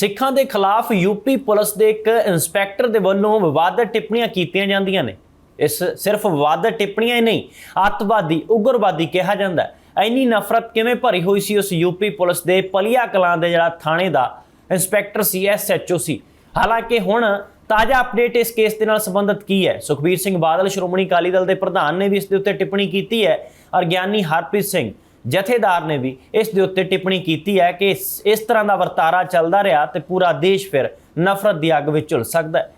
ਸਿੱਖਾਂ ਦੇ ਖਿਲਾਫ ਯੂਪੀ ਪੁਲਿਸ ਦੇ ਇੱਕ ਇੰਸਪੈਕਟਰ ਦੇ ਵੱਲੋਂ ਵਿਵਾਦਤ ਟਿੱਪਣੀਆਂ ਕੀਤੀਆਂ ਜਾਂਦੀਆਂ ਨੇ। ਇਸ ਸਿਰਫ ਵਿਵਾਦਤ ਟਿੱਪਣੀਆਂ ਹੀ ਨਹੀਂ, ਅੱਤਵਾਦੀ, ਉਗਰਵਾਦੀ ਕਿਹਾ ਜਾਂਦਾ ਹੈ। ਇੰਨੀ ਨਫ਼ਰਤ ਕਿਵੇਂ ਭਰੀ ਹੋਈ ਸੀ ਉਸ ਯੂਪੀ ਪੁਲਿਸ ਦੇ ਪਲੀਆ ਕਲਾਂ ਦੇ ਜਿਹੜਾ ਥਾਣੇ ਦਾ ਇੰਸਪੈਕਟਰ ਸੀ ਐਸਐਚਓ ਸੀ? ਹਾਲਾਂਕਿ ਹੁਣ ਤਾਜ਼ਾ ਅਪਡੇਟ ਇਸ ਕੇਸ ਦੇ ਨਾਲ ਸੰਬੰਧਿਤ ਕੀ ਹੈ? ਸੁਖਬੀਰ ਸਿੰਘ ਬਾਦਲ, ਸ਼੍ਰੋਮਣੀ ਅਕਾਲੀ ਦਲ ਦੇ ਪ੍ਰਧਾਨ ਨੇ ਵੀ ਇਸ ਦੇ ਉੱਤੇ ਟਿੱਪਣੀ ਕੀਤੀ ਹੈ। ਔਰ ਗਿਆਨੀ ਹਰਪ੍ਰੀਤ ਸਿੰਘ ਜਥੇਦਾਰ ਨੇ ਵੀ ਇਸ ਦੇ ਉੱਤੇ ਟਿੱਪਣੀ ਕੀਤੀ ਹੈ ਕਿ ਇਸ ਤਰ੍ਹਾਂ ਦਾ ਵਰਤਾਰਾ ਚੱਲਦਾ ਰਿਹਾ ਤੇ ਪੂਰਾ ਦੇਸ਼ ਫਿਰ ਨਫ਼ਰਤ ਦੀ ਅੱਗ ਵਿੱਚ ਝੁਲ ਸਕਦਾ ਹੈ।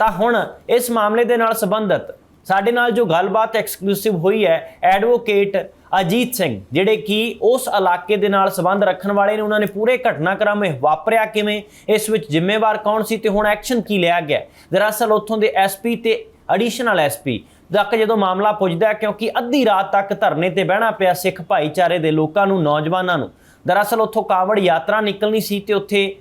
ਤਾਂ ਹੁਣ ਇਸ ਮਾਮਲੇ ਦੇ ਨਾਲ ਸੰਬੰਧਿਤ ਸਾਡੇ ਨਾਲ ਜੋ ਗੱਲਬਾਤ ਐਕਸਕਲੂਸਿਵ ਹੋਈ ਹੈ ਐਡਵੋਕੇਟ ਅਜੀਤ ਸਿੰਘ, ਜਿਹੜੇ ਕਿ ਉਸ ਇਲਾਕੇ ਦੇ ਨਾਲ ਸੰਬੰਧ ਰੱਖਣ ਵਾਲੇ ਨੇ, ਉਹਨਾਂ ਨੇ ਪੂਰੇ ਘਟਨਾਕ੍ਰਮ ਇਹ ਵਾਪਰਿਆ ਕਿਵੇਂ? ਇਸ ਵਿੱਚ ਜ਼ਿੰਮੇਵਾਰ ਕੌਣ ਸੀ ਤੇ ਹੁਣ ਐਕਸ਼ਨ ਕੀ ਲਿਆ ਗਿਆ ਦਰਅਸਲ ਉੱਥੋਂ ਦੇ ਐਸਪੀ ਤੇ ਐਡੀਸ਼ਨਲ ਐਸਪੀ ਤੱਕ ਜਦੋਂ ਮਾਮਲਾ ਪੁੱਜਦਾ ਕਿਉਂਕਿ ਅੱਧੀ ਰਾਤ ਤੱਕ ਧਰਨੇ ਤੇ ਬਹਿਣਾ ਪਿਆ ਸਿੱਖ ਭਾਈਚਾਰੇ ਦੇ ਲੋਕਾਂ ਨੂੰ, ਨੌਜਵਾਨਾਂ ਨੂੰ। ਦਰਅਸਲ ਉੱਥੋਂ ਕਾਵੜ ਯਾਤਰਾ ਨਿਕਲਣੀ ਸੀ ਤੇ ਉੱਥੇ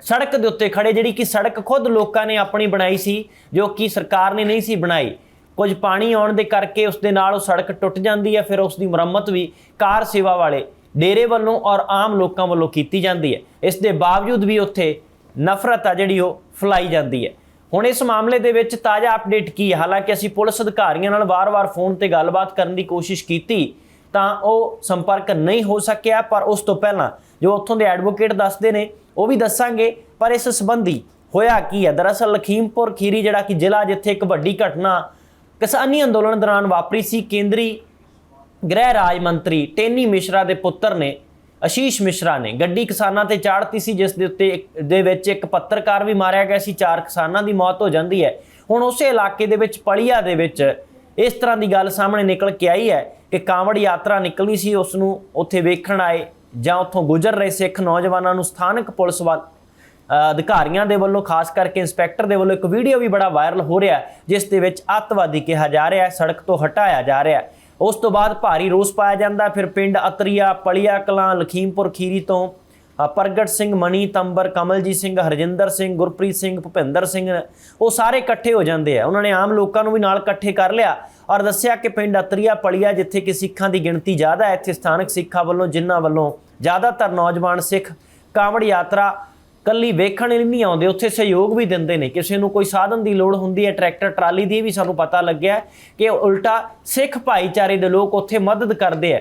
ਸੜਕ ਦੇ ਉੱਤੇ ਖੜੇ ਜਿਹੜੀ ਕਿ ਸੜਕ ਖੁਦ ਲੋਕਾਂ ਨੇ ਆਪਣੀ ਬਣਾਈ ਸੀ, ਜੋ ਕਿ ਸਰਕਾਰ ਨੇ ਨਹੀਂ ਸੀ ਬਣਾਈ। ਕੁਝ ਪਾਣੀ ਆਉਣ ਦੇ ਕਰਕੇ ਉਸ ਦੇ ਨਾਲ ਉਹ ਸੜਕ ਟੁੱਟ ਜਾਂਦੀ ਹੈ, ਫਿਰ ਉਸ ਦੀ ਮੁਰੰਮਤ ਵੀ ਕਾਰ ਸੇਵਾ ਵਾਲੇ ਡੇਰੇ ਵੱਲੋਂ ਔਰ ਆਮ ਲੋਕਾਂ ਵੱਲੋਂ ਕੀਤੀ ਜਾਂਦੀ ਹੈ। ਇਸ ਦੇ ਬਾਵਜੂਦ ਵੀ ਉੱਥੇ ਨਫ਼ਰਤ ਆ ਜਿਹੜੀ ਉਹ ਫਲਾਈ ਜਾਂਦੀ ਹੈ। ਹੁਣ ਇਸ ਮਾਮਲੇ ਦੇ ਵਿੱਚ ਤਾਜ਼ਾ ਅਪਡੇਟ ਕੀ ਹੈ? ਹਾਲਾਂਕਿ ਅਸੀਂ ਪੁਲਿਸ ਅਧਿਕਾਰੀਆਂ ਨਾਲ ਵਾਰ-ਵਾਰ ਫੋਨ ਤੇ ਗੱਲਬਾਤ ਕਰਨ ਦੀ ਕੋਸ਼ਿਸ਼ ਕੀਤੀ, ਤਾਂ ਉਹ ਸੰਪਰਕ ਨਹੀਂ ਹੋ ਸਕਿਆ, ਪਰ ਉਸ ਤੋਂ ਪਹਿਲਾਂ ਜੋ ਉੱਥੋਂ ਦੇ ਐਡਵੋਕੇਟ ਦੱਸਦੇ ਨੇ, ਉਹ ਵੀ ਦੱਸਾਂਗੇ। ਪਰ ਇਸ ਸੰਬੰਧੀ ਹੋਇਆ ਕੀ ਹੈ? ਦਰਅਸਲ ਲਖੀਮਪੁਰ ਖੀਰੀ, ਜਿਹੜਾ ਕਿ ਜ਼ਿਲ੍ਹਾ ਜਿੱਥੇ ਇੱਕ ਵੱਡੀ ਘਟਨਾ ਕਿਸਾਨੀ ਅੰਦੋਲਨ ਦੌਰਾਨ ਵਾਪਰੀ ਸੀ, ਕੇਂਦਰੀ ਗ੍ਰਹਿ ਰਾਜ ਮੰਤਰੀ ਟੇਨੀ ਮਿਸ਼ਰਾ ਦੇ ਪੁੱਤਰ ਨੇ ਅਸ਼ੀਸ਼ ਮਿਸ਼ਰਾ ਨੇ ਗੱਡੀ ਕਿਸਾਨਾਂ ਤੇ ਚਾੜਤੀ ਸੀ, ਜਿਸ ਦੇ ਉੱਤੇ ਇੱਕ- ਦੇ ਵਿੱਚ ਇੱਕ ਪੱਤਰਕਾਰ ਵੀ ਮਾਰਿਆ ਗਿਆ ਸੀ। ਚਾਰ ਕਿਸਾਨਾਂ ਦੀ ਮੌਤ ਹੋ ਜਾਂਦੀ ਹੈ। ਹੁਣ ਉਸੇ ਇਲਾਕੇ ਦੇ ਵਿੱਚ, ਪਲੀਆ ਦੇ ਵਿੱਚ ਇਸ ਤਰ੍ਹਾਂ ਦੀ ਗੱਲ ਸਾਹਮਣੇ ਨਿਕਲ ਕੇ ਆਈ ਹੈ ਕਿ ਕਾਂਵੜ ਯਾਤਰਾ ਨਿਕਲਣੀ ਸੀ। ਉਸ ਨੂੰ ਉੱਥੇ ਵੇਖਣ ਆਏ ਜਾਂ ਉੱਥੋਂ ਗੁਜ਼ਰ ਰਹੇ ਸਿੱਖ ਨੌਜਵਾਨਾਂ ਨੂੰ ਸਥਾਨਕ ਪੁਲਿਸ ਵੱਲ ਅਧਿਕਾਰੀਆਂ ਦੇ ਵੱਲੋਂ, ਖਾਸ ਕਰਕੇ ਇੰਸਪੈਕਟਰ ਦੇ ਵੱਲੋਂ ਇੱਕ ਵੀਡੀਓ ਵੀ ਬੜਾ ਵਾਇਰਲ ਹੋ ਰਿਹਾ ਜਿਸ ਦੇ ਵਿੱਚ ਅੱਤਵਾਦੀ ਕਿਹਾ ਜਾ ਰਿਹਾ ਸੜਕ ਤੋਂ ਹਟਾਇਆ ਜਾ ਰਿਹਾ ਉਸ ਤੋਂ ਬਾਅਦ ਭਾਰੀ ਰੋਸ ਪਾਇਆ ਜਾਂਦਾ। ਫਿਰ ਪਿੰਡ ਅਤਰੀਆ, ਪਲੀਆ, ਕਲਾਂ, ਲਖੀਮਪੁਰ, ਖੀਰੀ ਤੋਂ ਪ੍ਰਗਟ ਸਿੰਘ ਮਣੀ ਤੰਬਰ, ਕਮਲਜੀਤ ਸਿੰਘ, ਹਰਜਿੰਦਰ ਸਿੰਘ, ਗੁਰਪ੍ਰੀਤ ਸਿੰਘ, ਭੁਪਿੰਦਰ ਸਿੰਘ, ਉਹ ਸਾਰੇ ਇਕੱਠੇ ਹੋ ਜਾਂਦੇ ਆ। ਉਹਨਾਂ ਨੇ ਆਮ ਲੋਕਾਂ ਨੂੰ ਵੀ ਨਾਲ ਇਕੱਠੇ ਕਰ ਲਿਆ ਔਰ ਦੱਸਿਆ ਕਿ ਪਿੰਡ ਅਤਰੀਆ, ਪਲੀਆ ਜਿੱਥੇ ਕਿ ਸਿੱਖਾਂ ਦੀ ਗਿਣਤੀ ਜ਼ਿਆਦਾ ਹੈ, ਇੱਥੇ ਸਥਾਨਕ ਸਿੱਖਾਂ ਵੱਲੋਂ ਜਿਨ੍ਹਾਂ ਵੱਲੋਂ ਜ਼ਿਆਦਾਤਰ ਨੌਜਵਾਨ ਸਿੱਖ ਕਾਂਵੜ ਯਾਤਰਾ ਕੱਲੀ ਵੇਖਣ ਲਈ ਨਹੀਂ ਆਉਂਦੇ, ਉੱਥੇ ਸਹਿਯੋਗ ਵੀ ਦਿੰਦੇ ਨੇ। ਕਿਸੇ ਨੂੰ ਕੋਈ ਸਾਧਨ ਦੀ ਲੋੜ ਹੁੰਦੀ ਹੈ, ਟਰੈਕਟਰ, ਟਰਾਲੀ ਦੀ ਵੀ ਸਾਨੂੰ ਪਤਾ ਲੱਗਿਆ ਕਿ ਉਲਟਾ ਸਿੱਖ ਭਾਈਚਾਰੇ ਦੇ ਲੋਕ ਉੱਥੇ ਮਦਦ ਕਰਦੇ ਆ,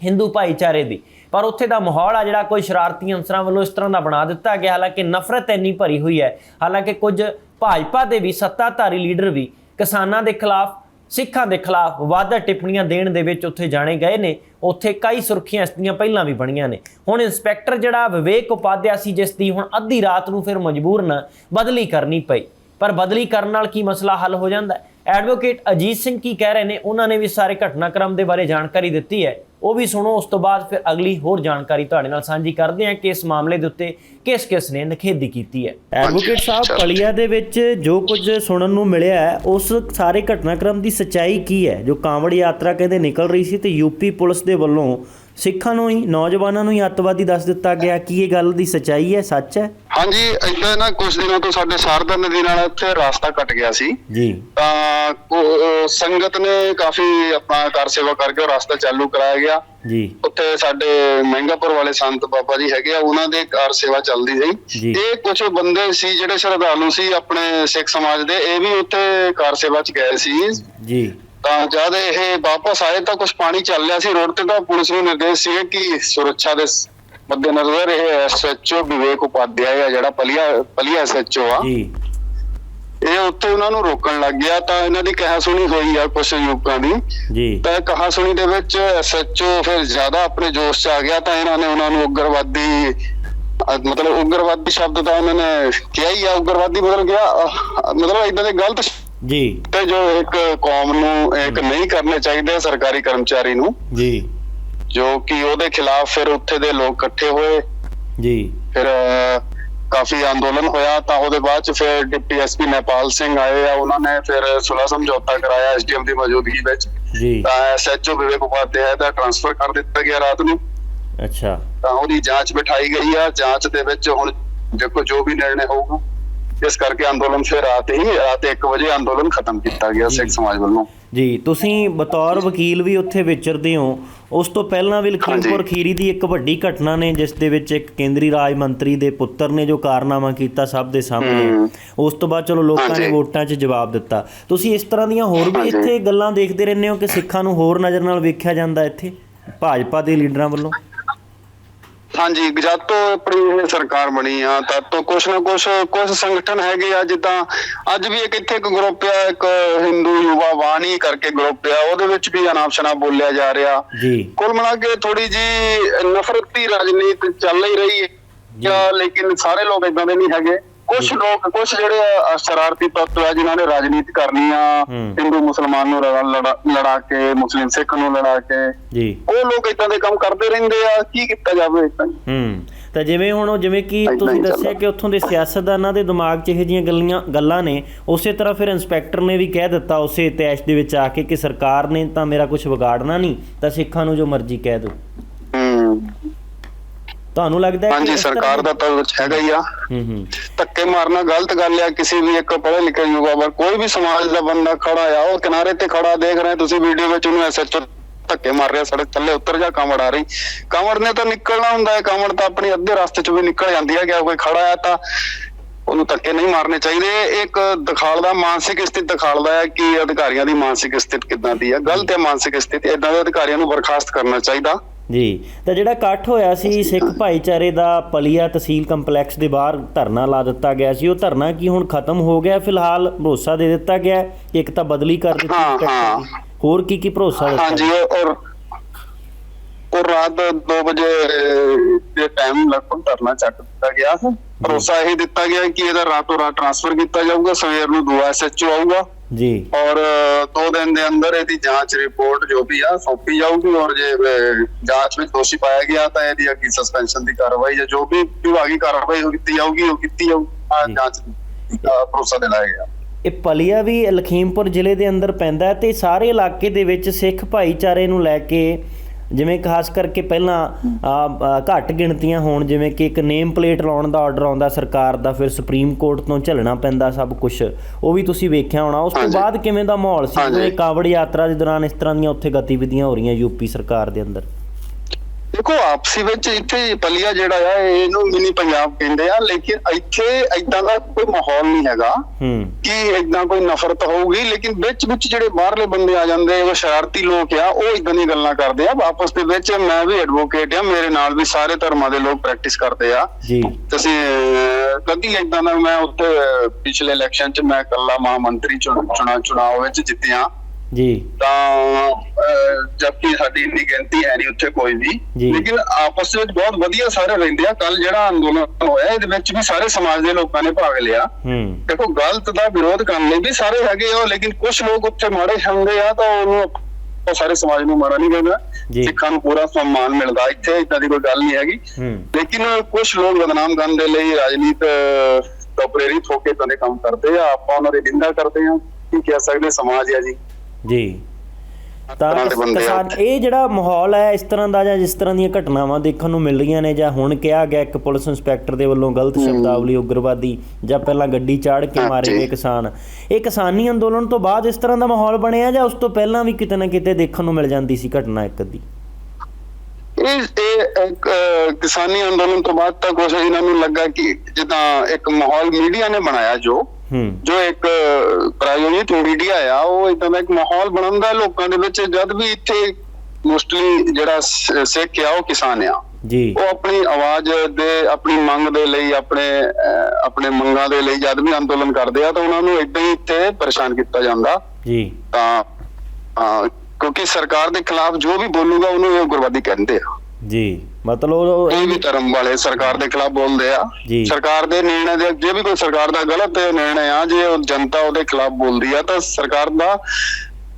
ਹਿੰਦੂ ਭਾਈਚਾਰੇ ਦੀ। ਪਰ ਉੱਥੇ ਦਾ ਮਾਹੌਲ ਆ ਜਿਹੜਾ ਕੋਈ ਸ਼ਰਾਰਤੀ ਅੰਸਰਾਂ ਵੱਲੋਂ ਇਸ ਤਰ੍ਹਾਂ ਦਾ ਬਣਾ ਦਿੱਤਾ ਗਿਆ। ਹਾਲਾਂਕਿ ਨਫ਼ਰਤ ਇੰਨੀ ਭਰੀ ਹੋਈ ਹੈ। ਹਾਲਾਂਕਿ ਕੁਝ ਭਾਜਪਾ ਦੇ ਵੀ ਸੱਤਾਧਾਰੀ ਲੀਡਰ ਵੀ ਕਿਸਾਨਾਂ ਦੇ ਖਿਲਾਫ ਸਿੱਖਾਂ ਦੇ ਖਿਲਾਫ ਵਾਧਾ ਟਿੱਪਣੀਆਂ ਦੇਣ ਦੇ ਵਿੱਚ ਉੱਥੇ ਜਾਣੇ ਗਏ ਨੇ। ਉੱਥੇ ਕਈ ਸੁਰਖੀਆਂ ਇਸ ਦੀਆਂ ਪਹਿਲਾਂ ਵੀ ਬਣੀਆਂ ਨੇ। ਹੁਣ ਇੰਸਪੈਕਟਰ ਜਿਹੜਾ ਵਿਵੇਕ ਉਪਾਧਿਆ ਸੀ, ਜਿਸ ਦੀ ਹੁਣ ਅੱਧੀ ਰਾਤ ਨੂੰ ਫਿਰ ਮਜਬੂਰਨ ਬਦਲੀ ਕਰਨੀ ਪਈ। ਪਰ ਬਦਲੀ ਕਰਨ ਨਾਲ ਕੀ ਮਸਲਾ ਹੱਲ ਹੋ ਜਾਂਦਾ? ਐਡਵੋਕੇਟ ਅਜੀਤ ਸਿੰਘ ਕੀ ਕਹਿ ਰਹੇ ਨੇ? ਉਹਨਾਂ ਨੇ ਵੀ ਸਾਰੇ ਘਟਨਾਕ੍ਰਮ ਦੇ ਬਾਰੇ ਜਾਣਕਾਰੀ ਦਿੱਤੀ ਹੈ। ਉਹ ਵੀ ਸੁਣੋ ਉਸ ਤੋਂ ਬਾਅਦ ਫਿਰ ਅਗਲੀ ਹੋਰ ਜਾਣਕਾਰੀ ਤੁਹਾਡੇ ਨਾਲ ਸਾਂਝੀ ਕਰਦੇ ਹਾਂ ਕਿ ਇਸ ਮਾਮਲੇ ਦੇ ਉੱਤੇ ਕਿਸ ਕਿਸ ਨੇ ਨਖੇਦੀ ਕੀਤੀ ਹੈ। ਐਡਵੋਕੇਟ ਸਾਹਿਬ ਪਲੀਆ ਦੇ ਵਿੱਚ ਜੋ ਕੁਝ ਸੁਣਨ ਨੂੰ ਮਿਲਿਆ ਹੈ ਉਸ ਸਾਰੇ ਘਟਨਾਕ੍ਰਮ ਦੀ ਸੱਚਾਈ ਕੀ ਹੈ? ਜੋ ਕਾਂਵੜ ਯਾਤਰਾ ਕਹਿੰਦੇ ਨਿਕਲ ਰਹੀ ਸੀ ਤੇ ਯੂਪੀ ਪੁਲਿਸ ਦੇ ਵੱਲੋਂ ਸਿੱਖਾਂ ਨੂੰ ਹੀ ਨੌਜਵਾਨਾਂ ਨੂੰ ਹੀ ਅੱਤਵਾਦੀ ਦੱਸ ਦਿੱਤਾ ਗਿਆ ਕੀ ਇਹ ਗੱਲ ਦੀ ਸੱਚਾਈ ਹੈ ਸੱਚ ਹੈ? ਹਾਂਜੀ ਏਦਾਂ ਨਾ ਕੁਝ ਦਿਨਾਂ ਤੋਂ ਸਾਡੇ ਸਾਰਦਾ ਨਦੀ ਨਾਲ ਇੱਥੇ ਰਾਸਤਾ ਕੱਟ ਗਿਆ ਸੀ। ਜੀ। ਤਾਂ ਸੰਗਤ ਨੇ ਕਾਫੀ ਆਪਣਾ ਕਾਰ ਸੇਵਾ ਕਰਕੇ ਰਾਸਤਾ ਚਾਲੂ ਕਰਾਇਆ ਗਿਆ। ਜੀ। ਉੱਥੇ ਸਾਡੇ ਮਹਿੰਗਾਪੁਰ ਵਾਲੇ ਸੰਤ ਬਾਬਾ ਜੀ ਹੈਗੇ ਆ ਉਹਨਾਂ ਦੇ ਕਾਰ ਸੇਵਾ ਚੱਲਦੀ। ਸੀ ਇਹ ਕੁਝ ਬੰਦੇ ਸੀ ਜਿਹੜੇ ਸ਼ਰਧਾਲੂ ਸੀ ਆਪਣੇ ਸਿੱਖ ਸਮਾਜ ਦੇ ਇਹ ਵੀ ਉੱਥੇ ਕਾਰ ਸੇਵਾ 'ਚ ਗਏ ਸੀ। ਜੀ। ਤਾਂ ਜਦ ਇਹ ਵਾਪਸ ਆਏ ਤਾਂ ਕੁਝ ਪਾਣੀ ਚੱਲ ਰਿਹਾ ਸੀ। ਰੋਡ ਤੇ ਤਾਂ ਪੁਲਿਸ ਨੂੰ ਨਿਰਦੇਸ਼ ਸੀ ਕਿ ਸੁਰੱਖਿਆ ਦੇ ਸ- ਮੱਦੇਨਜ਼ਰ ਇਹ ਐਸਐਚਓ ਵਿਵੇਕ ਉਪਾਧਿਆਇ ਆ ਜਿਹੜਾ ਪਲੀਆ ਪਲੀਆ ਐਸਐਚਓ ਆ। ਜੀ। ਇਹ ਉੱਥੇ ਉਹਨਾਂ ਨੂੰ ਰੋਕਣ ਲੱਗ ਗਿਆ। ਤਾਂ ਇਹਨਾਂ ਦੀ ਕਹਾ ਸੁਣੀ ਹੋਈ ਆ ਕੁਝ ਯੁਵਕਾਂ ਦੀ। ਜੀ। ਤਾਂ ਕਹਾ ਸੁਣੀ ਦੇ ਵਿੱਚ ਐਸਐਚਓ ਫਿਰ ਜ਼ਿਆਦਾ ਆਪਣੇ ਜੋਸ਼ 'ਚ ਆ ਗਿਆ ਤਾਂ ਇਹਨਾਂ ਨੇ ਉਹਨਾਂ ਨੂੰ ਉਗਰਵਾਦੀ ਮਤਲਬ ਉਗਰਵਾਦੀ ਸ਼ਬਦ ਤਾਂ ਉਹਨਾਂ ਨੇ ਕਿਹਾ ਹੀ ਆ। ਉਗਰਵਾਦੀ ਮਤਲਬ ਕਿਹਾ ਮਤਲਬ ਇਦਾਂ ਦੇ ਗਲਤ ਜੀ। ਤੇ ਜੋ ਇੱਕ ਕੌਮ ਨੂੰ ਇੱਕ ਨਹੀਂ ਕਰਨੇ ਚਾਹੀਦੇ ਸਰਕਾਰੀ ਕਰਮਚਾਰੀ ਨੂੰ ਜੀ। ਜੋ ਕਿ ਉਹਦੇ ਖਿਲਾਫ ਫਿਰ ਉੱਥੇ ਦੇ ਲੋਕ ਇਕੱਠੇ ਹੋਏ। ਜੀ। ਫਿਰ ਕਾਫੀ ਅੰਦੋਲਨ ਹੋਇਆ ਤਾਂ ਉਹਦੇ ਬਾਅਦ ਚ ਫਿਰ ਡਿਪਟੀ ਐਸਪੀ ਨੇਪਾਲ ਸਿੰਘ ਆਏ ਆ ਉਹਨਾਂ ਨੇ ਫਿਰ ਸੁਲਾ ਸਮਝੌਤਾ ਕਰਾਇਆ ਐਸਡੀਐਮ ਦੀ ਮੌਜੂਦਗੀ ਵਿੱਚ। ਜੀ। ਤਾਂ ਐਸਐਚਓ ਵਿਵੇਕ ਉਪਾਧਿਆਇ ਦਾ ਟ੍ਰਾਂਸਫਰ ਕਰ ਦਿੱਤਾ ਗਿਆ ਰਾਤ ਨੂੰ। ਅੱਛਾ। ਤਾਂ ਉਹਦੀ ਜਾਂਚ ਬਿਠਾਈ ਗਈ ਆ ਜਾਂਚ ਦੇ ਵਿੱਚ ਹੁਣ ਦੇਖੋ ਜੋ ਵੀ ਨਿਰਣੇ ਹੋਊਗਾ। ਇਸ ਕਰਕੇ ਅੰਦੋਲਨ ਫਿਰ ਰਾਤ ਹੀ ਰਾਤ 1 ਵਜੇ ਅੰਦੋਲਨ ਖਤਮ ਕੀਤਾ ਗਿਆ। ਸਿੱਖ ਸਮਾਜ ਵੱਲੋਂ। ਜੀ ਤੁਸੀਂ ਬਤੌਰ ਵਕੀਲ ਵੀ ਉੱਥੇ ਵਿਚਰਦੇ ਹੋ। ਉਸ ਤੋਂ ਪਹਿਲਾਂ ਵੀ ਲਖੀਮਪੁਰ ਖੀਰੀ ਦੀ ਇੱਕ ਵੱਡੀ ਘਟਨਾ ਨੇ ਜਿਸ ਦੇ ਵਿੱਚ ਇੱਕ ਕੇਂਦਰੀ ਰਾਜ ਮੰਤਰੀ ਦੇ ਪੁੱਤਰ ਨੇ ਜੋ ਕਾਰਨਾਮਾ ਕੀਤਾ ਸਭ ਦੇ ਸਾਹਮਣੇ। ਉਸ ਤੋਂ ਬਾਅਦ ਚਲੋ ਲੋਕਾਂ ਨੇ। ਵੋਟਾਂ 'ਚ ਜਵਾਬ ਦਿੱਤਾ। ਤੁਸੀਂ ਇਸ ਤਰ੍ਹਾਂ ਦੀਆਂ ਹੋਰ ਵੀ। ਇੱਥੇ ਗੱਲਾਂ ਦੇਖਦੇ ਰਹਿੰਦੇ ਹੋ ਕਿ ਸਿੱਖਾਂ ਨੂੰ ਹੋਰ ਨਜ਼ਰ ਨਾਲ ਵੇਖਿਆ ਜਾਂਦਾ ਇੱਥੇ? ਭਾਜਪਾ ਦੇ ਲੀਡਰਾਂ ਵੱਲੋਂ? ਹਾਂਜੀ ਜਦ ਤੋਂ ਆਪਣੀ ਇਹ ਸਰਕਾਰ ਬਣੀ ਆ ਤਦ ਤੋਂ ਕੁਛ ਨਾ ਕੁਛ ਕੁਝ ਸੰਗਠਨ ਹੈਗੇ ਆ ਜਿੱਦਾਂ ਅੱਜ ਵੀ ਇੱਕ ਇੱਥੇ ਇੱਕ ਗਰੁੱਪ ਆ ਇੱਕ ਹਿੰਦੂ ਯੁਵਾ ਵਾਣੀ ਕਰਕੇ ਗਰੁੱਪ ਆ ਉਹਦੇ ਵਿੱਚ ਵੀ ਅਨਾਪ ਸ਼ਨਾਪ ਬੋਲਿਆ ਜਾ ਰਿਹਾ। ਜੀ। ਕੁੱਲ ਮਿਲਾ ਕੇ ਥੋੜੀ ਜੀ ਨਫ਼ਰਤੀ ਰਾਜਨੀਤੀ ਚੱਲ ਹੀ ਰਹੀ ਹੈ। ਜਾਂ। ਲੇਕਿਨ ਸਾਰੇ ਲੋਕ ਇਦਾਂ ਦੇ ਨਹੀਂ ਹੈਗੇ। ਕੁਝ ਲੋਕ ਕੁਝ ਜਿਹੜੇ ਸ਼ਰਾਰਤੀ ਤੱਤ ਆ ਜਿਨ੍ਹਾਂ ਨੇ ਰਾਜਨੀਤੀ ਕਰਨੀ ਆ ਹੂੰ। ਹਿੰਦੂ ਮੁਸਲਮਾਨ ਨੂੰ ਲੜਾ- ਕੇ ਮੁਸਲਿਮ ਸਿੱਖ ਨੂੰ ਲੜਾ ਕੇ। ਜੀ। ਉਹ ਲੋਕ ਇਦਾਂ ਦੇ ਕੰਮ ਕਰਦੇ ਰਹਿੰਦੇ ਆ ਕੀ ਕੀਤਾ ਜਾਵੇ ਇਦਾਂ ਹੂੰ। ਤਾਂ ਜਿਵੇਂ ਹੁਣ ਜਿਵੇਂ ਕਿ ਤੁਸੀਂ ਹੀ ਦੱਸਿਆ। ਕਿ ਉੱਥੋਂ ਦੇ ਸਿਆਸਤਦਾਨਾਂ ਦੇ ਦਿਮਾਗ 'ਚ ਇਹੋ ਜਿਹੀਆਂ ਗੱਲਾਂ ਗੱਲਾਂ ਨੇ ਉਸੇ ਤਰ੍ਹਾਂ ਫਿਰ ਇੰਸਪੈਕਟਰ ਨੇ ਵੀ ਕਹਿ ਦਿੱਤਾ ਉਸੇ ਇਤਿਹਾਸ ਦੇ ਵਿੱਚ ਆ ਕੇ ਕਿ ਸਰਕਾਰ ਨੇ ਤਾਂ ਮੇਰਾ ਕੁਝ ਵਿਗਾੜਨਾ ਨਹੀਂ ਤਾਂ ਸਿੱਖਾਂ ਨੂੰ ਜੋ ਮਰਜ਼ੀ ਕਹਿ ਦਿਓ। ਹੂੰ। ਤੁਹਾਨੂੰ ਲੱਗਦਾ ਹੈ ਕਿ ਹਾਂਜੀ ਸਰਕਾਰ ਦਾ ਤਾਂ ਵਿੱਚ ਹੈਗਾ ਹੀ ਆ। ਹੂੰ ਹੂੰ। ਧੱਕੇ ਮਾਰਨਾ ਗਲਤ ਗੱਲ ਆ ਕਿਸੇ ਵੀ ਇੱਕ ਪੜ੍ਹੇ ਲਿਖੇ ਯੁਵਾ ਵਰ ਕੋਈ ਵੀ ਸਮਾਜ ਦਾ ਬੰਦਾ ਖੜਾ ਆ ਉਹ ਕਿਨਾਰੇ ਤੇ ਖੜਾ ਦੇਖ ਰਹੇ ਤੁਸੀਂ ਵੀਡੀਓ ਵਿੱਚ ਉਹਨੂੰ ਐਸਐਚਓ ਧੱਕੇ ਮਾਰ ਰਿਹਾ ਸੜਕ ਥੱਲੇ ਉੱਤਰ ਜਾ ਕਾਂਵੜ ਆ ਰਹੀ। ਕਾਂਵੜ ਨੇ ਤਾਂ ਨਿਕਲਣਾ ਹੁੰਦਾ ਹੈ ਕਾਂਵੜ ਤਾਂ ਆਪਣੀ ਅੱਧੇ ਰਸਤੇ 'ਚ ਵੀ ਨਿਕਲ ਜਾਂਦੀ ਹੈ ਕਿ ਕੋਈ ਖੜਾ ਆ ਤਾਂ ਉਹਨੂੰ ਧੱਕੇ ਨਹੀਂ ਮਾਰਨੇ ਚਾਹੀਦੇ। ਇੱਕ ਦਿਖਾਲਦਾ ਮਾਨਸਿਕ ਸਥਿਤੀ ਦਿਖਾਲਦਾ ਹੈ ਕਿ ਅਧਿਕਾਰੀਆਂ ਦੀ ਮਾਨਸਿਕ ਸਥਿਤੀ ਕਿੱਦਾਂ ਦੀ ਹੈ ਗਲਤ ਹੈ ਮਾਨਸਿਕ ਸਥਿਤੀ ਇਦਾਂ ਦੇ ਅਧਿਕਾਰੀਆਂ ਨੂੰ ਬਰਖਾਸਤ ਕਰਨਾ ਚਾਹੀਦਾ। ਜੀ। ਤਾਂ ਜਿਹੜਾ ਇਕੱਠ ਹੋਇਆ ਸੀ ਸਿੱਖ ਭਾਈਚਾਰੇ ਦਾ ਪਲੀਆ ਤਹਿਸੀਲ ਕੰਪਲੈਕਸ ਦੇ ਬਾਹਰ ਧਰਨਾ ਲਾ ਦਿੱਤਾ ਗਿਆ ਸੀ ਉਹ ਧਰਨਾ ਕੀ ਹੁਣ ਖਤਮ ਹੋ ਗਿਆ ਫਿਲਹਾਲ ਭਰੋਸਾ ਦੇ ਦਿੱਤਾ ਗਿਆ? ਇੱਕ ਤਾਂ ਬਦਲੀ ਕਰ ਦਿੱਤੀ। ਹੋਰ ਕੀ ਕੀ ਭਰੋਸਾ ਦਿੱਤਾ? ਹਾਂਜੀ ਔਰ ਔਰ ਰਾਤ 2 ਵਜੇ ਦੇ ਟਾਈਮ ਲਗਭਗ ਧਰਨਾ ਚੱਕ ਦਿੱਤਾ ਗਿਆ ਭਰੋਸਾ ਇਹ ਦਿੱਤਾ ਗਿਆ ਕਿ ਇਹਦਾ ਰਾਤੋਂ ਰਾਤ ਟ੍ਰਾਂਸਫਰ ਕੀਤਾ ਜਾਊਗਾ ਸਵੇਰ ਨੂੰ ਦੁਆ ਐਸਐਚਓ ਆਊਗਾ। ਜੀ। ਔਰ 2 ਦਿਨ ਦੇ ਅੰਦਰ ਇਹਦੀ ਜਾਂਚ ਰਿਪੋਰਟ ਜੋ ਵੀ ਆ ਸੌਂਪੀ ਜਾਊਗੀ। ਔਰ ਜੇ ਜਾਂਚ ਵਿੱਚ ਦੋਸ਼ੀ ਪਾਇਆ ਗਿਆ ਤਾਂ ਇਹਦੀ ਅੱਗੇ ਸਸਪੈਂਸ਼ਨ ਦੀ ਕਾਰਵਾਈ ਜਾਂ ਜੋ ਵੀ ਵਿਭਾਗੀ ਕਾਰਵਾਈ ਹੋ ਕੀਤੀ ਜਾਊਗੀ ਉਹ ਕੀਤੀ ਜਾਊ। ਆ। ਜਾਂਚ ਦਾ ਭਰੋਸਾ ਦਿਲਾਇਆ ਗਿਆ। ਇਹ ਪਲੀਆ ਵੀ ਲਖੀਮਪੁਰ ਜ਼ਿਲ੍ਹੇ ਦੇ ਅੰਦਰ ਪੈਂਦਾ ਹੈ ਤੇ ਸਾਰੇ ਇਲਾਕੇ ਦੇ ਵਿੱਚ ਸਿੱਖ ਭਾਈਚਾਰੇ ਨੂੰ ਲੈ ਕੇ ਜਿਵੇਂ ਖਾਸ ਕਰਕੇ ਪਹਿਲਾਂ ਘੱਟ ਗਿਣਤੀਆਂ ਹੋਣ ਜਿਵੇਂ ਕਿ ਇੱਕ ਨੇਮ ਪਲੇਟ ਲਾਉਣ ਦਾ ਆਰਡਰ ਆਉਂਦਾ ਸਰਕਾਰ ਦਾ ਫਿਰ ਸੁਪਰੀਮ ਕੋਰਟ ਤੋਂ ਝੱਲਣਾ ਪੈਂਦਾ ਸਭ ਕੁਝ ਉਹ ਵੀ ਤੁਸੀਂ ਵੇਖਿਆ ਹੋਣਾ ਉਸ ਤੋਂ। ਬਾਅਦ ਕਿਵੇਂ ਦਾ ਮਾਹੌਲ ਸੀ। ਜਿਵੇਂ ਕਾਵੜ ਯਾਤਰਾ ਦੇ ਦੌਰਾਨ ਇਸ ਤਰ੍ਹਾਂ ਦੀਆਂ ਉੱਥੇ ਗਤੀਵਿਧੀਆਂ ਹੋ ਰਹੀਆਂ ਯੂਪੀ ਸਰਕਾਰ ਦੇ ਅੰਦਰ ਦੇਖੋ ਆਪਸੀ ਵਿੱਚ ਇੱਥੇ ਪਲੀਆ ਜਿਹੜਾ ਆ ਇਹਨੂੰ ਮਿਨੀ ਪੰਜਾਬ ਕਹਿੰਦੇ ਆ ਲੇਕਿਨ ਇੱਥੇ ਇਦਾਂ ਦਾ ਕੋਈ ਮਾਹੌਲ ਨਹੀਂ ਹੈਗਾ ਕਿ ਇਦਾਂ ਕੋਈ ਨਫ਼ਰਤ ਹੋਊਗੀ ਲੇਕਿਨ ਵਿੱਚ ਵਿੱਚ ਜਿਹੜੇ ਬਾਹਰਲੇ ਬੰਦੇ ਆ ਜਾਂਦੇ ਉਹ ਸ਼ਰਾਰਤੀ ਲੋਕ ਆ ਉਹ ਇਦਾਂ ਦੀਆਂ ਗੱਲਾਂ ਕਰਦੇ ਆ। ਆਪਸ ਦੇ ਵਿੱਚ ਮੈਂ ਵੀ ਐਡਵੋਕੇਟ ਆ ਮੇਰੇ ਨਾਲ ਵੀ ਸਾਰੇ ਧਰਮਾਂ ਦੇ ਲੋਕ ਪ੍ਰੈਕਟਿਸ ਕਰਦੇ ਆ। ਜੀ। ਤੁਸੀਂ ਕਦੀ ਇਦਾਂ ਦਾ ਮੈਂ ਉੱਥੇ ਪਿਛਲੇ ਇਲੈਕਸ਼ਨ 'ਚ ਮੈਂ ਕੱਲਾ ਮਹਾਮੰਤਰੀ ਚੁਣ- ਚੁਣਾ ਚੁਣਾਵ ਵਿੱਚ ਜਿੱਤਿਆ। ਜੀ। ਤਾਂ ਜਦਕਿ ਸਾਡੀ ਇੰਨੀ ਗਿਣਤੀ ਹੈ ਨਹੀਂ ਉੱਥੇ ਕੋਈ ਵੀ। ਲੇਕਿਨ ਆਪਸ ਵਿੱਚ ਬਹੁਤ ਵਧੀਆ ਸਾਰੇ ਰਹਿੰਦੇ ਆ। ਕੱਲ ਜਿਹੜਾ ਅੰਦੋਲਨ ਹੋਇਆ ਇਹਦੇ ਵਿੱਚ ਵੀ ਸਾਰੇ ਸਮਾਜ ਦੇ ਲੋਕਾਂ ਨੇ ਭਾਗ ਲਿਆ। ਦੇਖੋ ਗਲਤ ਦਾ ਵਿਰੋਧ ਕਰਨ ਲਈ ਵੀ ਸਾਰੇ ਹੈਗੇ ਆ ਲੇਕਿਨ ਕੁਝ ਲੋਕ ਉੱਥੇ ਮਾੜੇ ਹੁੰਦੇ ਆ ਤਾਂ ਉਹਨੂੰ ਉਹ ਸਾਰੇ ਸਮਾਜ ਨੂੰ ਮਾੜਾ ਨਹੀਂ ਕਹਿੰਦਾ। ਸਿੱਖਾਂ ਨੂੰ ਪੂਰਾ ਸਨਮਾਨ ਮਿਲਦਾ। ਇੱਥੇ ਇਦਾਂ ਦੀ ਕੋਈ ਗੱਲ ਨਹੀਂ ਹੈਗੀ। ਲੇਕਿਨ ਕੁਝ ਲੋਕ ਬਦਨਾਮ ਕਰਨ ਦੇ ਲਈ ਰਾਜਨੀਤ ਤੋਂ ਪ੍ਰੇਰਿਤ ਹੋ ਕੇ ਦੇ ਕੰਮ ਕਰਦੇ ਆ। ਆਪਾਂ ਉਹਨਾਂ ਦੀ ਨਿੰਦਾ ਕਰਦੇ ਆ। ਕੀ ਕਹਿ ਸਕਦੇ? ਸਮਾਜ ਆ ਜੀ। ਜੀ ਤਾਂ ਦੇ। ਕਿਸਾਨ ਇਹ ਜਿਹੜਾ ਮਾਹੌਲ ਹੈ ਇਸ ਤਰ੍ਹਾਂ ਦਾ ਜਾਂ ਜਿਸ ਤਰ੍ਹਾਂ ਦੀਆਂ ਘਟਨਾਵਾਂ ਦੇਖਣ ਨੂੰ ਮਿਲ ਰਹੀਆਂ ਨੇ ਜਾਂ ਹੁਣ ਕਿਹਾ ਗਿਆ ਇੱਕ ਪੁਲਿਸ ਇੰਸਪੈਕਟਰ ਦੇ ਵੱਲੋਂ ਗਲਤ ਸ਼ਬਦਾਵਲੀ ਉਗਰਵਾਦੀ ਜਾਂ ਪਹਿਲਾਂ ਗੱਡੀ ਚਾੜ ਕੇ। ਮਾਰੇ ਗਏ ਕਿਸਾਨ ਇਹ ਕਿਸਾਨੀ ਅੰਦੋਲਨ ਤੋਂ ਬਾਅਦ ਇਸ ਤਰ੍ਹਾਂ ਦਾ ਮਾਹੌਲ ਬਣਿਆ ਜਾਂ ਉਸ ਤੋਂ ਪਹਿਲਾਂ ਵੀ ਕਿਤੇ ਨਾ ਕਿਤੇ ਦੇਖਣ ਨੂੰ ਮਿਲ ਜਾਂਦੀ ਸੀ ਘਟਨਾ ਇੱਕ ਅੱਧੀ ਇਹ ਕਿਸਾਨੀ ਅੰਦੋਲਨ ਤੋਂ ਬਾਅਦ ਤਾਂ ਕੁਝ ਇਹਨਾਂ ਨੂੰ ਲੱਗਾ ਕਿ ਜਿੱਦਾਂ ਇੱਕ ਮਾਹੌਲ ਮੀਡੀਆ ਨੇ ਬਣਾਇਆ ਜੋ ਜੋ ਇੱਕ ਪ੍ਰਾਯੋਜਿਤ ਮੀਡੀਆ ਆ ਉਹ ਇਦਾਂ ਦਾ ਇੱਕ ਮਾਹੌਲ ਬਣਾਉਂਦਾ ਲੋਕਾਂ ਦੇ ਵਿੱਚ ਜਦ ਵੀ ਇੱਥੇ ਮੋਸਟਲੀ ਜਿਹੜਾ ਸਿੱਖ ਆ ਉਹ ਕਿਸਾਨ ਆ। ਜੀ। ਉਹ ਆਪਣੀ ਆਵਾਜ਼ ਦੇ ਆਪਣੀ ਮੰਗ ਦੇ ਲਈ ਆਪਣੇ ਆਪਣੇ ਮੰਗਾਂ ਦੇ ਲਈ ਜਦ ਵੀ ਅੰਦੋਲਨ ਕਰਦੇ ਆ ਤਾਂ ਉਹਨਾਂ ਨੂੰ ਇਦਾਂ ਹੀ ਇੱਥੇ ਪਰੇਸ਼ਾਨ ਕੀਤਾ ਜਾਂਦਾ। ਜੀ। ਤਾਂ ਕਿਉਂਕਿ ਸਰਕਾਰ ਦੇ ਖਿਲਾਫ ਜੋ ਵੀ ਬੋਲੂਗਾ ਉਹਨੂੰ ਇਹ ਉਗਰਵਾਦੀ ਕਹਿੰਦੇ ਆ। ਜੀ ਮਤਲਬ ਉਹ ਕੋਈ ਵੀ ਧਰਮ ਵਾਲੇ ਸਰਕਾਰ ਦੇ ਖਿਲਾਫ ਬੋਲਦੇ ਆ। ਸਰਕਾਰ ਦੇ ਨਿਰਣੇ ਦੇ ਜੇ ਵੀ ਕੋਈ ਸਰਕਾਰ ਦਾ ਗਲਤ ਨਿਰਣਾ ਆ ਜੇ ਉਹ ਜਨਤਾ ਉਹਦੇ ਖਿਲਾਫ ਬੋਲਦੀ ਆ ਤਾਂ ਸਰਕਾਰ ਦਾ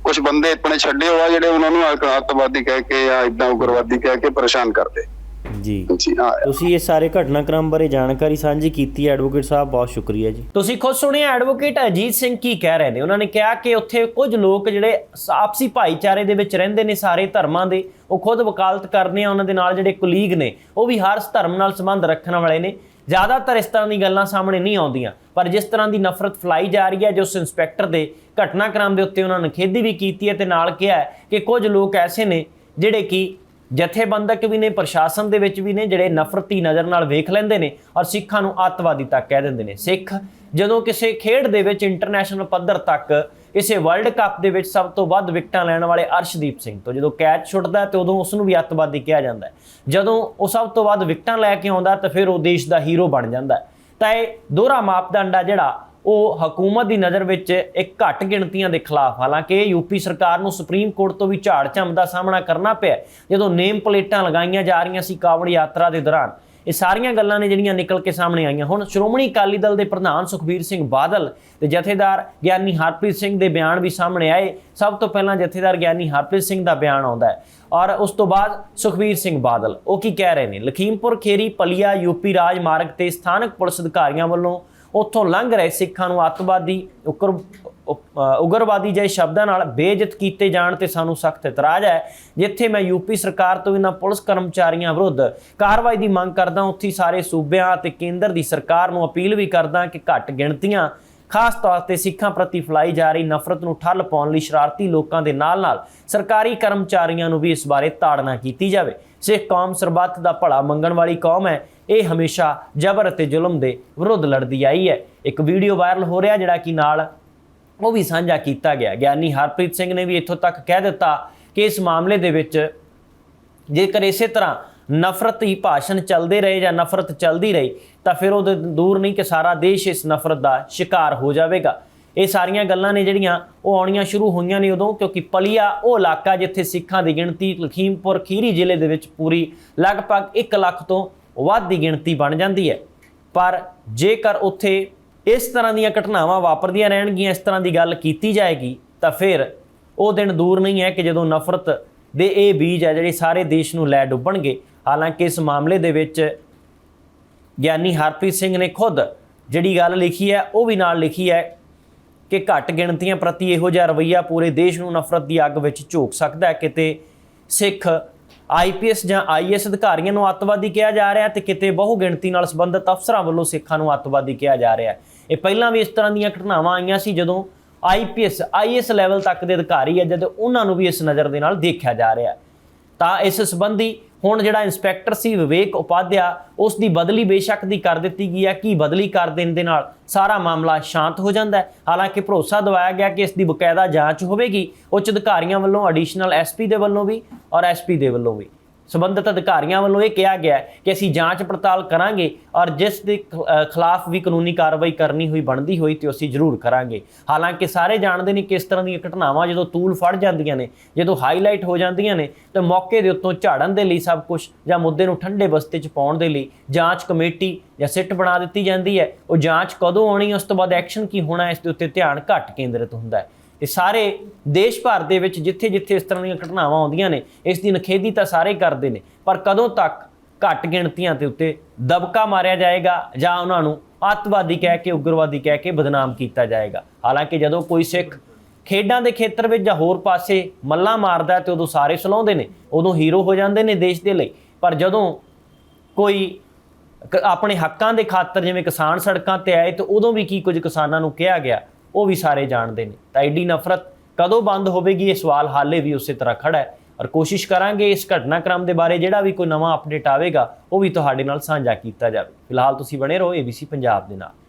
ਕੁਝ ਬੰਦੇ ਆਪਣੇ ਛੱਡੇ ਹੋਆ ਜਿਹੜੇ ਉਹਨਾਂ ਨੂੰ ਅੱਤਵਾਦੀ ਕਹਿ ਕੇ ਜਾਂ ਇਦਾਂ ਉਗਰਵਾਦੀ ਕਹਿ ਕੇ ਪਰੇਸ਼ਾਨ ਕਰਦੇ ਜੀ। ਤੁਸੀਂ ਇਹ ਸਾਰੇ ਘਟਨਾਕ੍ਰਮ ਬਾਰੇ ਜਾਣਕਾਰੀ ਸਾਂਝੀ ਕੀਤੀ ਹੈ ਐਡਵੋਕੇਟ ਸਾਹਿਬ ਬਹੁਤ ਸ਼ੁਕਰੀਆ ਜੀ। ਤੁਸੀਂ ਖੁਦ ਸੁਣਿਆ ਐਡਵੋਕੇਟ ਅਜੀਤ ਸਿੰਘ ਕੀ ਕਹਿ ਰਹੇ ਨੇ? ਉਹਨਾਂ ਨੇ ਕਿਹਾ ਕਿ ਉੱਥੇ ਕੁਝ ਲੋਕ ਜਿਹੜੇ ਆਪਸੀ ਭਾਈਚਾਰੇ ਦੇ ਵਿੱਚ ਰਹਿੰਦੇ ਨੇ ਸਾਰੇ ਧਰਮਾਂ ਦੇ ਉਹ ਖੁਦ ਵਕਾਲਤ ਕਰਦੇ ਆ ਉਹਨਾਂ ਦੇ ਨਾਲ ਜਿਹੜੇ ਕੁਲੀਗ ਨੇ ਉਹ ਵੀ ਹਰ ਧਰਮ ਨਾਲ ਸੰਬੰਧ ਰੱਖਣ ਵਾਲੇ ਨੇ। ਜ਼ਿਆਦਾਤਰ ਇਸ ਤਰ੍ਹਾਂ ਦੀ ਗੱਲਾਂ ਸਾਹਮਣੇ ਨਹੀਂ ਆਉਂਦੀਆਂ। ਪਰ ਜਿਸ ਤਰ੍ਹਾਂ ਦੀ ਨਫ਼ਰਤ ਫਲਾਈ ਜਾ ਰਹੀ ਹੈ ਜੋ ਉਸ ਇੰਸਪੈਕਟਰ ਦੇ ਘਟਨਾਕ੍ਰਮ ਦੇ ਉੱਤੇ ਉਹਨਾਂ ਨੇ ਖੇਦੀ ਵੀ ਕੀਤੀ ਹੈ ਤੇ ਨਾਲ ਕਿਹਾ ਕਿ ਕੁਝ ਲੋਕ ਐਸੇ ਨੇ ਜਿਹੜੇ ਕਿ ਜਥੇਬੰਦਕ ਵੀ ਨੇ, ਪ੍ਰਸ਼ਾਸਨ ਦੇ ਵਿੱਚ ਵੀ ਨੇ, ਜਿਹੜੇ ਨਫ਼ਰਤੀ ਨਜ਼ਰ ਨਾਲ ਵੇਖ ਲੈਂਦੇ ਨੇ ਔਰ ਸਿੱਖਾਂ ਨੂੰ ਅੱਤਵਾਦੀ ਤੱਕ ਕਹਿ ਦਿੰਦੇ ਨੇ। ਸਿੱਖ ਜਦੋਂ ਕਿਸੇ ਖੇਡ ਦੇ ਵਿੱਚ ਇੰਟਰਨੈਸ਼ਨਲ ਪੱਧਰ ਤੱਕ ਕਿਸੇ ਵਰਲਡ ਕੱਪ ਦੇ ਵਿੱਚ ਸਭ ਤੋਂ ਵੱਧ ਵਿਕਟਾਂ ਲੈਣ ਵਾਲੇ ਅਰਸ਼ਦੀਪ ਸਿੰਘ ਤੋਂ, ਜਦੋਂ ਕੈਚ ਛੁੱਟਦਾ ਹੈ ਤੇ ਉਦੋਂ ਉਸ ਨੂੰ ਵੀ ਅੱਤਵਾਦੀ ਕਿਹਾ ਜਾਂਦਾ ਜਦੋਂ ਉਹ ਸਭ ਤੋਂ ਵੱਧ ਵਿਕਟਾਂ ਲੈ ਕੇ ਆਉਂਦਾ ਤਾਂ ਫਿਰ ਉਹ ਦੇਸ਼ ਦਾ ਹੀਰੋ ਬਣ ਜਾਂਦਾ ਤਾਂ ਇਹ ਦੋਹਰਾ ਮਾਪਦੰਡ ਆ ਜਿਹੜਾ ਉਹ ਹਕੂਮਤ ਦੀ ਨਜ਼ਰ ਵਿੱਚ ਇੱਕ ਘੱਟ ਗਿਣਤੀਆਂ ਦੇ ਖਿਲਾਫ, ਹਾਲਾਂਕਿ ਯੂਪੀ ਸਰਕਾਰ ਨੂੰ ਸੁਪਰੀਮ ਕੋਰਟ ਤੋਂ ਵੀ ਝਾੜ ਝੰਮ ਦਾ ਸਾਹਮਣਾ ਕਰਨਾ ਪਿਆ ਜਦੋਂ ਨੇਮ ਪਲੇਟਾਂ ਲਗਾਈਆਂ ਜਾ ਰਹੀਆਂ ਸੀ ਕਾਵੜ ਯਾਤਰਾ ਦੇ ਦੌਰਾਨ। ਇਹ ਸਾਰੀਆਂ ਗੱਲਾਂ ਨੇ ਜਿਹੜੀਆਂ ਨਿਕਲ ਕੇ ਸਾਹਮਣੇ ਆਈਆਂ ਹੁਣ। ਸ਼੍ਰੋਮਣੀ ਅਕਾਲੀ ਦਲ ਦੇ ਪ੍ਰਧਾਨ ਸੁਖਬੀਰ ਸਿੰਘ ਬਾਦਲ ਤੇ ਜਥੇਦਾਰ ਗਿਆਨੀ ਹਰਪ੍ਰੀਤ ਸਿੰਘ ਦੇ ਬਿਆਨ ਵੀ ਸਾਹਮਣੇ ਆਏ। ਸਭ ਤੋਂ ਪਹਿਲਾਂ ਜਥੇਦਾਰ ਗਿਆਨੀ ਹਰਪ੍ਰੀਤ ਸਿੰਘ ਦਾ ਬਿਆਨ ਆਉਂਦਾ ਹੈ। ਔਰ ਉਸ ਤੋਂ ਬਾਅਦ ਸੁਖਬੀਰ ਸਿੰਘ ਬਾਦਲ, ਉਹ ਕੀ ਕਹਿ ਰਹੇ ਨੇ? ਲਖੀਮਪੁਰ ਖੇਰੀ ਪਲੀਆ ਯੂਪੀ ਰਾਜ ਮਾਰਗ ਤੇ ਸਥਾਨਕ ਪੁਲਿਸ ਅਧਿਕਾਰੀਆਂ ਵੱਲੋਂ ਉੱਥੋਂ ਲੰਘ ਰਹੇ ਸਿੱਖਾਂ ਨੂੰ ਅੱਤਵਾਦੀ, ਉਕਰ ਉਗਰਵਾਦੀ ਜਿਹੇ ਸ਼ਬਦਾਂ ਨਾਲ ਬੇਇੱਜ਼ਤ ਕੀਤੇ ਜਾਣ ਤੇ ਸਾਨੂੰ ਸਖਤ ਇਤਰਾਜ਼ ਹੈ। ਜਿੱਥੇ ਮੈਂ ਯੂਪੀ ਸਰਕਾਰ ਤੋਂ ਇਹਨਾਂ ਪੁਲਿਸ ਕਰਮਚਾਰੀਆਂ ਵਿਰੁੱਧ ਕਾਰਵਾਈ ਦੀ ਮੰਗ ਕਰਦਾ ਉੱਥੇ ਸਾਰੇ ਸੂਬਿਆਂ ਅਤੇ ਕੇਂਦਰ ਦੀ ਸਰਕਾਰ ਨੂੰ ਅਪੀਲ ਵੀ ਕਰਦਾ ਕਿ ਘੱਟ ਗਿਣਤੀਆਂ, ਖਾਸ ਤੌਰ ਤੇ ਸਿੱਖਾਂ ਪ੍ਰਤੀ ਫਲਾਈ ਜਾ ਰਹੀ ਨਫ਼ਰਤ ਨੂੰ ਠੱਲ ਪਾਉਣ ਲਈ ਸ਼ਰਾਰਤੀ ਲੋਕਾਂ ਦੇ ਨਾਲ-ਨਾਲ ਸਰਕਾਰੀ ਕਰਮਚਾਰੀਆਂ ਨੂੰ ਵੀ ਇਸ ਬਾਰੇ ਤਾੜਨਾ ਕੀਤੀ ਜਾਵੇ। ਸਿੱਖ ਕੌਮ ਸਰਬੱਤ ਦਾ ਭਲਾ ਮੰਗਣ ਵਾਲੀ ਕੌਮ ਹੈ। ਇਹ ਹਮੇਸ਼ਾ ਜ਼ਬਰ ਅਤੇ ਜ਼ੁਲਮ ਦੇ ਵਿਰੁੱਧ ਲੜਦੀ ਆਈ ਹੈ। ਇੱਕ ਵੀਡੀਓ ਵਾਇਰਲ ਹੋ ਰਿਹਾ ਜਿਹੜਾ ਕਿ ਨਾਲ ਉਹ ਵੀ ਸਾਂਝਾ ਕੀਤਾ ਗਿਆ। ਗਿਆਨੀ ਹਰਪ੍ਰੀਤ ਸਿੰਘ ਨੇ ਵੀ ਇੱਥੋਂ ਤੱਕ ਕਹਿ ਦਿੱਤਾ ਕਿ ਇਸ ਮਾਮਲੇ ਦੇ ਵਿੱਚ ਜੇਕਰ ਇਸੇ ਤਰ੍ਹਾਂ ਨਫ਼ਰਤ ਹੀ ਭਾਸ਼ਣ ਚੱਲਦੇ ਰਹੇ ਜਾਂ ਨਫ਼ਰਤ ਚੱਲਦੀ ਰਹੀ, ਤਾਂ ਫਿਰ ਉਹਦੇ ਦੂਰ ਨਹੀਂ ਕਿ ਸਾਰਾ ਦੇਸ਼ ਇਸ ਨਫ਼ਰਤ ਦਾ ਸ਼ਿਕਾਰ ਹੋ ਜਾਵੇਗਾ। ਇਹ ਸਾਰੀਆਂ ਗੱਲਾਂ ਨੇ ਜਿਹੜੀਆਂ ਉਹ ਆਉਣੀਆਂ ਸ਼ੁਰੂ ਹੋਈਆਂ ਨੇ ਉਦੋਂ, ਕਿਉਂਕਿ ਪਲੀਆ ਉਹ ਇਲਾਕਾ ਜਿੱਥੇ ਸਿੱਖਾਂ ਦੀ ਗਿਣਤੀ ਲਖੀਮਪੁਰ ਖੀਰੀ ਜ਼ਿਲ੍ਹੇ ਦੇ ਵਿੱਚ ਪੂਰੀ ਲਗਭਗ 1 ਲੱਖ ਤੋਂ ਵੱਧ ਦੀ ਗਿਣਤੀ ਬਣ ਜਾਂਦੀ ਹੈ। ਪਰ ਜੇਕਰ ਉੱਥੇ ਇਸ ਤਰ੍ਹਾਂ ਦੀਆਂ ਘਟਨਾਵਾਂ ਵਾਪਰਦੀਆਂ ਰਹਿਣਗੀਆਂ, ਇਸ ਤਰ੍ਹਾਂ ਦੀ ਗੱਲ ਕੀਤੀ ਜਾਏਗੀ, ਤਾਂ ਫਿਰ ਉਹ ਦਿਨ ਦੂਰ ਨਹੀਂ ਹੈ ਕਿ ਜਦੋਂ ਨਫ਼ਰਤ ਦੇ ਇਹ ਬੀਜ ਹੈ, ਜਿਹੜੇ ਸਾਰੇ ਦੇਸ਼ ਨੂੰ ਲੈ ਡੁੱਬਣਗੇ। ਹਾਲਾਂਕਿ ਇਸ ਮਾਮਲੇ ਦੇ ਵਿੱਚ ਗਿਆਨੀ ਹਰਪ੍ਰੀਤ ਸਿੰਘ ਨੇ ਖੁਦ ਜਿਹੜੀ ਗੱਲ ਲਿਖੀ ਹੈ, ਉਹ ਵੀ ਨਾਲ ਲਿਖੀ ਹੈ ਕਿ ਘੱਟ ਗਿਣਤੀਆਂ ਪ੍ਰਤੀ ਇਹੋ ਜਿਹਾ ਰਵੱਈਆ ਪੂਰੇ ਦੇਸ਼ ਨੂੰ ਨਫ਼ਰਤ ਦੀ ਅੱਗ ਵਿੱਚ ਝੋਕ ਸਕਦਾ ਹੈ। ਕਿਤੇ ਸਿੱਖ ਆਈਪੀਐਸ ਜਾਂ ਆਈਐਸ ਅਧਿਕਾਰੀਆਂ ਨੂੰ ਅੱਤਵਾਦੀ ਕਿਹਾ ਜਾ ਰਿਹਾ ਤੇ ਕਿਤੇ ਬਹੁ ਗਿਣਤੀ ਨਾਲ ਸੰਬੰਧਿਤ ਅਫਸਰਾਂ ਵੱਲੋਂ ਸਿੱਖਾਂ ਨੂੰ ਅੱਤਵਾਦੀ ਕਿਹਾ ਜਾ ਰਿਹਾ ਇਹ ਪਹਿਲਾਂ ਵੀ ਇਸ ਤਰ੍ਹਾਂ ਦੀਆਂ ਘਟਨਾਵਾਂ ਆਈਆਂ ਸੀ ਜਦੋਂ ਆਈਪੀਐਸ ਆਈਐਸ ਲੈਵਲ ਤੱਕ ਦੇ ਅਧਿਕਾਰੀ ਹੈ ਜਦੋਂ ਉਹਨਾਂ ਨੂੰ ਵੀ ਇਸ ਨਜ਼ਰ ਦੇ ਨਾਲ ਦੇਖਿਆ ਜਾ ਰਿਹਾ ਤਾਂ ਇਸ ਸੰਬੰਧੀ ਹੁਣ ਜਿਹੜਾ ਇੰਸਪੈਕਟਰ ਸੀ ਵਿਵੇਕ ਉਪਾਧਿਆ, ਉਸ ਦੀ ਬਦਲੀ ਬੇਸ਼ੱਕ ਦੀ ਕਰ ਦਿੱਤੀ ਗਈ ਹੈ। ਕੀ ਬਦਲੀ ਕਰ ਦੇਣ ਦੇ ਨਾਲ ਸਾਰਾ ਮਾਮਲਾ ਸ਼ਾਂਤ ਹੋ ਜਾਂਦਾ ਹੈ? ਹਾਲਾਂਕਿ ਭਰੋਸਾ ਦਿਵਾਇਆ ਗਿਆ ਕਿ ਇਸ ਦੀ ਬਕਾਇਦਾ ਜਾਂਚ ਹੋਵੇਗੀ। ਉੱਚ ਅਧਿਕਾਰੀਆਂ ਵੱਲੋਂ ਐਡੀਸ਼ਨਲ ਐਸਪੀ ਦੇ ਵੱਲੋਂ ਵੀ ਔਰ ਐਸਪੀ ਦੇ ਵੱਲੋਂ ਵੀ। ਸੰਬੰਧਿਤ ਅਧਿਕਾਰੀਆਂ ਵੱਲੋਂ ਇਹ ਕਿਹਾ ਗਿਆ ਕਿ ਅਸੀਂ ਜਾਂਚ ਪੜਤਾਲ ਕਰਾਂਗੇ ਔਰ ਜਿਸ ਦੇ ਖਿਲਾਫ ਵੀ ਕਾਨੂੰਨੀ ਕਾਰਵਾਈ ਕਰਨੀ ਹੋਈ, ਬਣਦੀ ਹੋਈ ਤੇ ਅਸੀਂ ਜ਼ਰੂਰ ਕਰਾਂਗੇ। ਹਾਲਾਂਕਿ ਸਾਰੇ ਜਾਣਦੇ ਨੇ ਕਿ ਇਸ ਤਰ੍ਹਾਂ ਦੀਆਂ ਘਟਨਾਵਾਂ ਜਦੋਂ ਤੂਲ ਫੜ ਜਾਂਦੀਆਂ ਨੇ, ਜਦੋਂ ਹਾਈਲਾਈਟ ਹੋ ਜਾਂਦੀਆਂ ਨੇ, ਤਾਂ ਮੌਕੇ ਦੇ ਉੱਤੋਂ ਝਾੜਨ ਦੇ ਲਈ ਸਭ ਕੁਝ ਜਾਂ ਮੁੱਦੇ ਨੂੰ ਠੰਡੇ ਬਸਤੇ 'ਚ ਪਾਉਣ ਦੇ ਲਈ ਜਾਂਚ ਕਮੇਟੀ ਜਾਂ ਸਿੱਟ ਬਣਾ ਦਿੱਤੀ ਜਾਂਦੀ ਹੈ। ਉਹ ਜਾਂਚ ਕਦੋਂ ਆਉਣੀ ਹੈ ਉਸ ਤੋਂ ਬਾਅਦ ਐਕਸ਼ਨ ਕੀ ਹੋਣਾ, ਇਸ ਦੇ ਉੱਤੇ ਧਿਆਨ ਘੱਟ ਕੇਂਦਰਿਤ ਹੁੰਦਾ ਹੈ। ਇਹ ਸਾਰੇ ਦੇਸ਼ ਭਰ ਦੇ ਵਿੱਚ ਜਿੱਥੇ ਜਿੱਥੇ ਇਸ ਤਰ੍ਹਾਂ ਦੀਆਂ ਘਟਨਾਵਾਂ ਆਉਂਦੀਆਂ ਨੇ, ਇਸ ਦੀ ਨਖੇਦੀ ਤਾਂ ਸਾਰੇ ਕਰਦੇ ਨੇ। ਪਰ ਕਦੋਂ ਤੱਕ ਘੱਟ ਗਿਣਤੀਆਂ ਦੇ ਉੱਤੇ ਦਬਕਾ ਮਾਰਿਆ ਜਾਏਗਾ ਜਾਂ ਉਹਨਾਂ ਨੂੰ ਅੱਤਵਾਦੀ ਕਹਿ ਕੇ, ਉਗਰਵਾਦੀ ਕਹਿ ਕੇ ਬਦਨਾਮ ਕੀਤਾ ਜਾਏਗਾ? ਹਾਲਾਂਕਿ ਜਦੋਂ ਕੋਈ ਸਿੱਖ ਖੇਡਾਂ ਦੇ ਖੇਤਰ ਵਿੱਚ ਜਾਂ ਹੋਰ ਪਾਸੇ ਮੱਲਾ ਮਾਰਦਾ ਹੈ ਤੇ ਉਦੋਂ ਸਾਰੇ ਸਲਾਉਂਦੇ ਨੇ, ਉਦੋਂ ਹੀਰੋ ਹੋ ਜਾਂਦੇ ਨੇ ਦੇਸ਼ ਦੇ ਲਈ। ਪਰ ਜਦੋਂ ਕੋਈ ਆਪਣੇ ਹੱਕਾਂ ਦੇ ਖਾਤਰ ਜਿਵੇਂ ਕਿਸਾਨ ਸੜਕਾਂ ਤੇ ਆਏ ਤੇ ਉਦੋਂ ਵੀ ਕੀ ਕੁਝ ਕਿਸਾਨਾਂ ਨੂੰ ਕਿਹਾ ਗਿਆ? ਉਹ ਵੀ ਸਾਰੇ ਜਾਣਦੇ ਨੇ। ਤਾਂ ਐਡੀ ਨਫ਼ਰਤ ਕਦੋਂ ਬੰਦ ਹੋਵੇਗੀ? ਇਹ ਸਵਾਲ ਹਾਲੇ ਵੀ ਉਸੇ ਤਰ੍ਹਾਂ ਖੜਾ ਹੈ। ਔਰ ਕੋਸ਼ਿਸ਼ ਕਰਾਂਗੇ ਇਸ ਘਟਨਾਕ੍ਰਮ ਦੇ ਬਾਰੇ ਜਿਹੜਾ ਵੀ ਕੋਈ ਨਵਾਂ ਅਪਡੇਟ ਆਵੇਗਾ, ਉਹ ਵੀ ਤੁਹਾਡੇ ਨਾਲ ਸਾਂਝਾ ਕੀਤਾ ਜਾਵੇ। ਫਿਲਹਾਲ ਤੁਸੀਂ ਬਣੇ ਰਹੋ ABC ਪੰਜਾਬ ਦੇ ਨਾਲ।